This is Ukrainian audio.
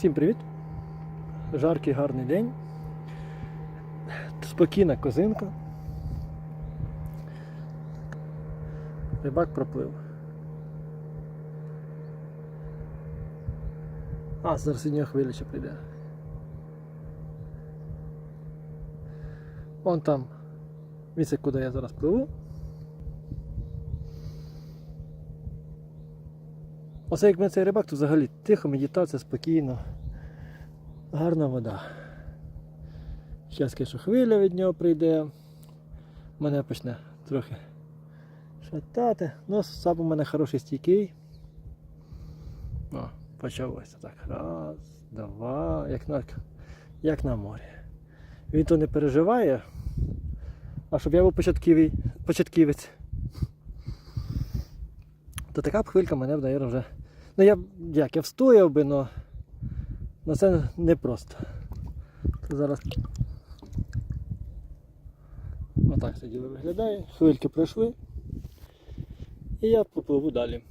Всім привіт! Жаркий гарний день. Спокійна козинка. Рибак проплив. А, зараз сьогодні хвиля ще прийде. Вон там місце, куди я зараз пливу. Оце як ми цей рибак, то взагалі тихо, медитація, спокійно. Гарна вода. Зараз, що хвиля від нього прийде. Мене почне трохи шатати. Ну, сап у мене хороший стійкий. О, почалося так. Раз, два, як на, як на морі. Він то не переживає. А щоб я був початківець, то така б хвилька мене наверное, вже. Ну я як, я встояв би, але но це непросто. Це зараз. Отак це діло виглядає. Хвильки пройшли. І я попливу далі.